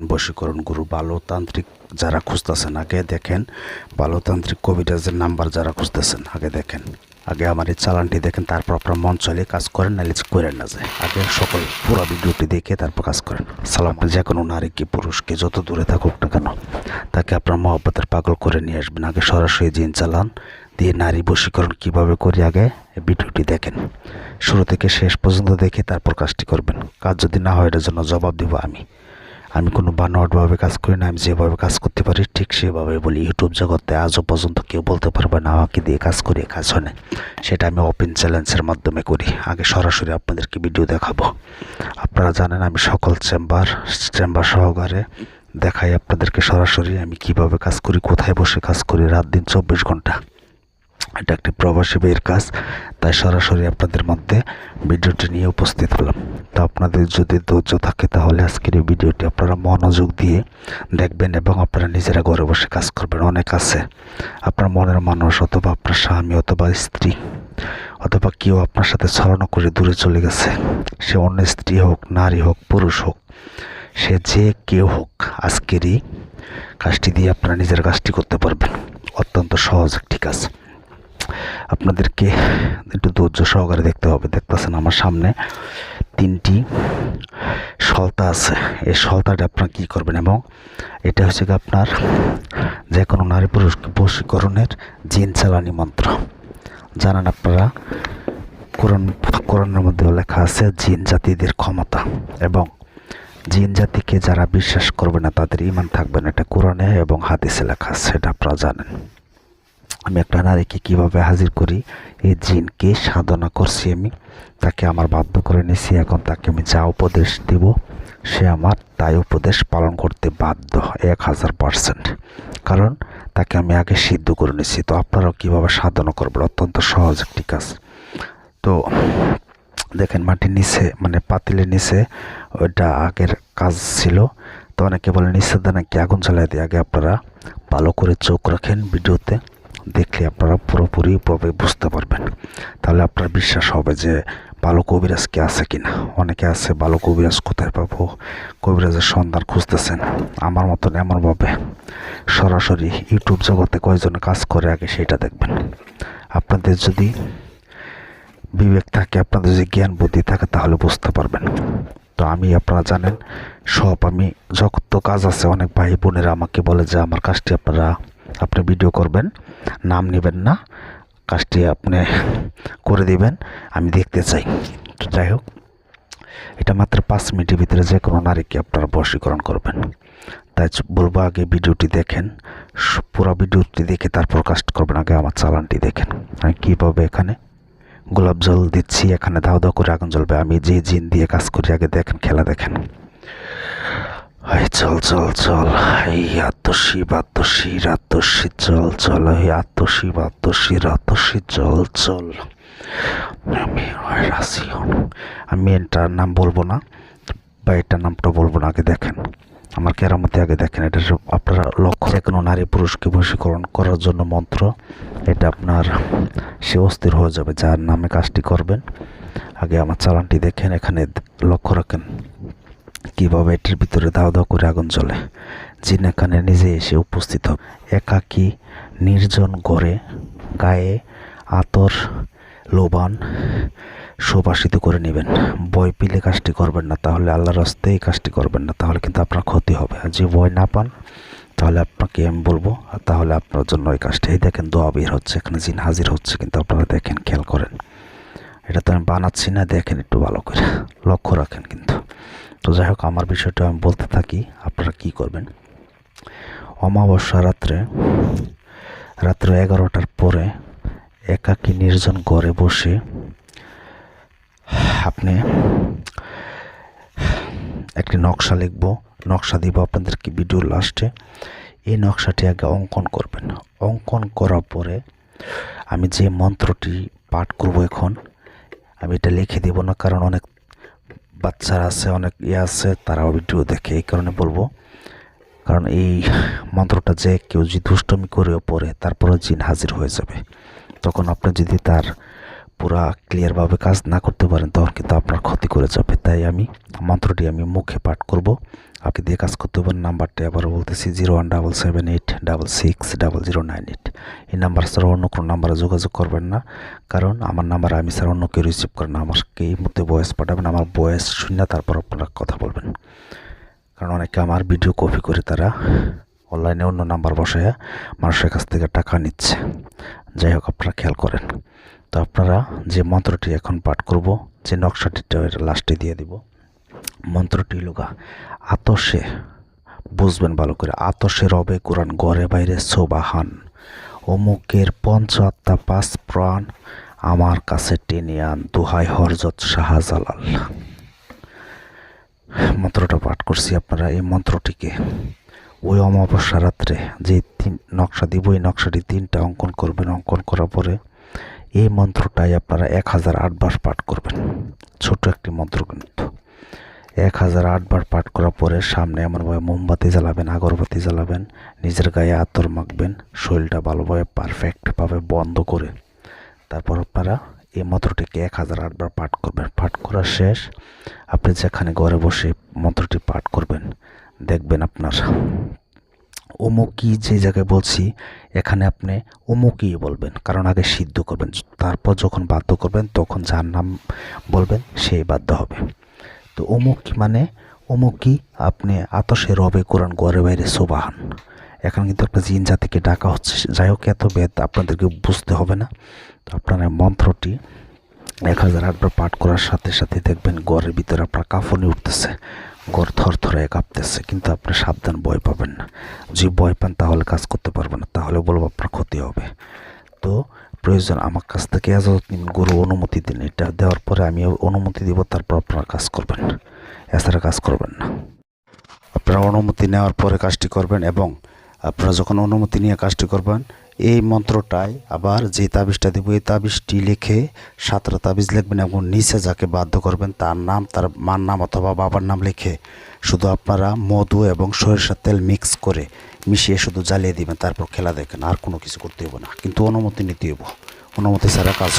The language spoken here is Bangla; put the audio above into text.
বশীকরণ গুরু, বালোতান্ত্রিক যারা খুঁজতেছেন, আগে দেখেন, বালোতান্ত্রিক কবিরাজের নাম্বার যারা খুঁজতেছেন, আগে দেখেন। আগে আমার এই চালানটি দেখেন, তারপর আপনার মন চলে কাজ করেন, নাহলে করেন না যায় আগে সকল পুরো ভিডিওটি দেখে তারপর কাজ করেন। সালাম যে কোনো নারী কি পুরুষকে যত দূরে থাকুক না কেন, তাকে আপনার মহব্বতের পাগল করে নিয়ে আসবেন। আগে সরাসরি জিন চালান, দিয়ে নারী বশীকরণ কীভাবে করি আগে ভিডিওটি দেখেন। শুরু থেকে শেষ পর্যন্ত দেখে তারপর কাজটি করবেন। কাজ যদি না হয়, এটার জন্য জবাব দিব আমি। আমি কোনো বানোয়াটভাবে কাজ করি না, আমি যেভাবে কাজ করতে পারি ঠিক সেভাবে বলি। ইউটিউব জগতে আজও পর্যন্ত কেউ বলতে পারবে না আমাকে দিয়ে কাজ করি কাজ হয় না। সেটা আমি ওপেন চ্যালেঞ্জের মাধ্যমে করি। আগে সরাসরি আপনাদেরকে ভিডিও দেখাবো। আপনারা জানেন আমি সকল চেম্বার চেম্বার সহকারে দেখাই আপনাদেরকে সরাসরি আমি কীভাবে কাজ করি, কোথায় বসে কাজ করি, রাত দিন চব্বিশ ঘণ্টা। এটা একটি প্রবাসী বইয়ের কাজ, তাই সরাসরি আপনাদের মধ্যে ভিডিওটি নিয়ে উপস্থিত হলাম। তো আপনাদের যদি ধৈর্য থাকে, তাহলে আজকের এই ভিডিওটি আপনারা মনোযোগ দিয়ে দেখবেন এবং আপনারা নিজেরা ঘরে বসে কাজ করবেন। অনেক আছে। আপনার মনের মানুষ অথবা আপনার স্বামী অথবা স্ত্রী অথবা কেউ আপনার সাথে ছড়ানো করে দূরে চলে গেছে। সে অন্য স্ত্রী হোক, নারী হোক, পুরুষ হোক, সে যে কেউ হোক আজকেরই কাজটি দিয়ে আপনারা নিজের কাজটি করতে পারবেন। অত্যন্ত সহজ একটি কাজ। আপনাদেরকে একটু ধৈর্য সহকারে দেখতে হবে। দেখতেছেন আমার সামনে তিনটি সলতা আছে। এই সলতাটা আপনারা কী করবেন এবং এটা হচ্ছে আপনার যে কোনো নারী পুরুষকে বশীকরণের জিন চালানি মন্ত্র। জানেন আপনারা, কোরআন, কোরআনের মধ্যেও লেখা আছে জিন জাতিদের ক্ষমতা এবং জিন জাতিকে যারা বিশ্বাস করবে না তাদের ইমান থাকবে না। এটা কোরআনে এবং হাদিসে লেখা আছে এটা আপনারা জানেন। আমি একটা নারীকে কীভাবে হাজির করি? এই জিনকে সাধনা করছি আমি। তাকে আমার বাধ্য করে নিয়েছি এখন তাকে আমি যা উপদেশ দিব, সে আমার তাই উপদেশ পালন করতে বাধ্য এক হাজার পার্সেন্ট। কারণ তাকে আমি আগে সিদ্ধ করে নিয়েছি তো আপনারাও কীভাবে সাধনা করবেন? অত্যন্ত সহজ একটি কাজ। তো দেখেন, মাটির নিচে মানে পাতিলের নিচে ওইটা আগের কাজ ছিল। তো অনেকে বলে নিচে দিয়ে নাকি আগুন জ্বালাই দিয়ে? আগে আপনারা ভালো করে চোখ রাখেন ভিডিওতে। দেখলে আপনারা পুরোপুরিভাবে বুঝতে পারবেন। তাহলে আপনার বিশ্বাস হবে যে ভালো কবিরাজ কি আছে কিনা? অনেকে আছে, ভালো কবিরাজ কোথায় পাবো? কবিরাজের সন্ধান খুঁজতেছেন, আমার মতন এমনভাবে সরাসরি ইউটিউব জগতে কয়জনে কাজ করে আগে সেটা দেখবেন। আপনাদের যদি বিবেক থাকে, আপনাদের যদি জ্ঞান বুদ্ধি থাকে, তাহলে বুঝতে পারবেন। তো আমি, আপনারা জানেন, সব আমি, যত কাজ আছে, অনেক ভাই বোনেরা আমাকে বলে যে, আমার কাজটি আপনারা আপনি ভিডিও করবেন, নাম নেবেন না, কাজটি আপনি করে দিবেন, আমি দেখতে চাই। তো যাই হোক, এটা মাত্র পাঁচ মিনিটের ভিতরে যে কোনো নারীকে আপনারা বশীকরণ করবেন। তাই বলব আগে ভিডিওটি দেখেন পুরো ভিডিওটি দেখে তারপর কাস্ট করবেন, আগে আমার চালানটি দেখেন। আমি কীভাবে এখানে গোলাপ জল দিচ্ছি, এখানে দাও দাও করে আগুন জ্বলবে, আমি যে জিন দিয়ে কাজ করি, আগে দেখেন, খেলা দেখেন। চল চল চল। এই আত্মসী বাত্মসী রাতসী, চল চল। এই আত্মসী বাত্মসী রাতসী, চল চল। আমি রাশিয়ন আমি এটার নাম বলব না, বা এটার নামটা বলব না, আগে দেখেন। আমার কেরামতে আগে দেখেন, এটা আপনারা লক্ষ্য যে কোনো নারী পুরুষকে বশীকরণ করার জন্য মন্ত্র, এটা আপনার, সে অস্থির হয়ে যাবে, যার নামে কাজটি করবেন। আগে আমার চালানটি দেখেন, এখানে লক্ষ্য রাখেন। কীভাবে এটার ভিতরে দাও দাও করে আগুন জ্বলে। জিন এখানে নিজে এসে উপস্থিত হবে একাকী, নির্জন ঘরে গায়ে আতর, লোবান সুবাসিত করে নেবেন। বই পিলে কাজটি করবেন না, তাহলে আল্লাহর রাস্তে এই কাজটি করবেন না, তাহলে কিন্তু আপনার ক্ষতি হবে। আর যে বই না পান, তাহলে আপনাকে আমি বলব আর তাহলে আপনার জন্য এই কাজটি। এই দেখেন, দোয়া বের হচ্ছে, এখানে জিন হাজির হচ্ছে, কিন্তু আপনারা দেখেন, খেয়াল করেন। এটা তো আমি বানাচ্ছি না, দেখেন একটু ভালো করে। লক্ষ্য রাখেন কিন্তু। তো যাই হোক, আমার বিষয়টা আমি বলতে থাকি, আপনারা কি করবেন? অমাবস্যা রাত্রে, রাত্র এগারোটার পরে একাকী নির্জন ঘরে বসে আপনি একটি নকশা লিখব। নকশা দিব আপনাদেরকে ভিডিও লাস্টে। এই নকশাটি আগে অঙ্কন করবেন। অঙ্কন করার পরে আমি যে মন্ত্রটি পাঠ করব এখন, আমি এটা লিখে দেব না, কারণ অনেক বাচ্চারা আছে, অনেক ইয়ে আছে, তারাও ভিডিও দেখে এই কারণে বলব। কারণ এই মন্ত্রটা যে কেউ যদি দুষ্টমি করেও পড়ে তারপরে জিন হাজির হয়ে যাবে। তখন আপনি যদি তার পুরা ক্লিয়ারভাবে কাজ না করতে পারেন, তখন কিন্তু আপনার ক্ষতি করে যাবে। তাই আমি মন্ত্রটি আমি মুখে পাঠ করব। আপনি দিয়ে কাজ করতে পারেন নাম্বারটা আবার বলতেছি, zero one double seven eight double six double zero nine eight. এই নাম্বার ছাড়া অন্য কোনো নাম্বারে যোগাযোগ করবেন না, কারণ আমার নাম্বার আমি স্যার অন্য কেউ রিসিভ করেন না, আমাকে এই মুহূর্তে বয়স পাঠাবেন, আমার ভয়েস শুনে তারপর আপনারা কথা বলবেন। কারণ অনেকে আমার ভিডিও কপি করে তারা অনলাইনে অন্য নাম্বার বসায়, মানুষের কাছ থেকে টাকা নিচ্ছে। যাই হোক, আপনারা খেয়াল করেন। তো আপনারা যে মন্ত্রটি এখন পাঠ করব, যে নকশাটিটা লাস্টে দিয়ে দিব মন্ত্রটি লোগা, আতসে, বুঝবেন ভালো করে, আতসে রবে কোরআন, ঘরে বাইরে সোবাহান। অমুকের পঞ্চ আত্মা পাঁচ প্রাণ আমার কাছে টেনে আন, দুহাই হরজত শাহজালাল। মন্ত্রটা পাঠ করছি আপনারা, এই মন্ত্রটিকে। ওই অমাবস্যা রাত্রে যে তিন নকশা দিব, এই নকশাটি তিনটা অঙ্কন করবেন, অঙ্কন করার পরে এই মন্ত্রটাই আপনারা এক হাজার আটবার পাঠ করবেন। ছোট একটি মন্ত্র কিন্তু এক হাজার আটবার পাঠ করার পরে সামনে এমনভাবে মোমবাতি জ্বালাবেন, আগরবাতি জ্বালাবেন, নিজের গায়ে আতর মাখবেন, শরীরটা ভালোভাবে পারফেক্টভাবে বন্ধ করে। তারপর আপনারা এই মন্ত্রটিকে এক হাজার আটবার পাঠ করবেন। পাঠ করা শেষ, আপনি যেখানে ঘরে বসে মন্ত্রটি পাঠ করবেন, দেখবেন আপনার অমুকি যে জায়গায় বলছি, এখানে আপনি অমুকি বলবেন, কারণ আগে সিদ্ধ করবেন। তারপর যখন বাধ্য করবেন, তখন যার নাম বলবেন সেই বাধ্য হবে। তো অমুকি মানে অমুকি আপনি আতসে রবে কোরআন ঘরে বাইরে, সোবাহান। এখন কিন্তু একটা জিন জাতিকে ডাকা হচ্ছে। যাই হোক, এত বেদ আপনাদেরকে বুঝতে হবে না। তো আপনার মন্ত্রটি এক হাজার আটবার পাঠ করার সাথে সাথে দেখবেন ঘরের ভিতরে আপনার কাফনি উঠতেছে, ঘর থর থরে কাঁপতেছে, কিন্তু আপনি সাবধান ভয় পাবেন না। যদি ভয় পান, তাহলে কাজ করতে পারবেন না। তাহলে বলব আপনার ক্ষতি হবে। তো প্রয়োজন, আমার কাছ থেকে এজাজত নিন গুরু অনুমতি দিন। এটা দেওয়ার পরে আমি অনুমতি দিব, তারপর আপনারা কাজ করবেন। এছাড়া কাজ করবেন না। আপনারা অনুমতি নেওয়ার পরে কাজটি করবেন এবং আপনারা যখন অনুমতি নিয়ে কাজটি করবেন, এই মন্ত্রটাই আবার যে তাবিজটা দেবো, এই তাবিজটি লিখে সাতটা তাবিজ লিখবেন এবং নিচে যাকে বাধ্য করবেন, তার নাম, তার মার নাম অথবা বাবার নাম লিখে শুধু আপনারা মধু এবং সরিষার তেল মিক্স করে মিশিয়ে শুধু জ্বালিয়ে দিবেন, তারপর খেলা দেখেন, আর কোনো কিছু করতে হবে না। কিন্তু অনুমতি নিতে হব অনুমতি ছাড়া কাজ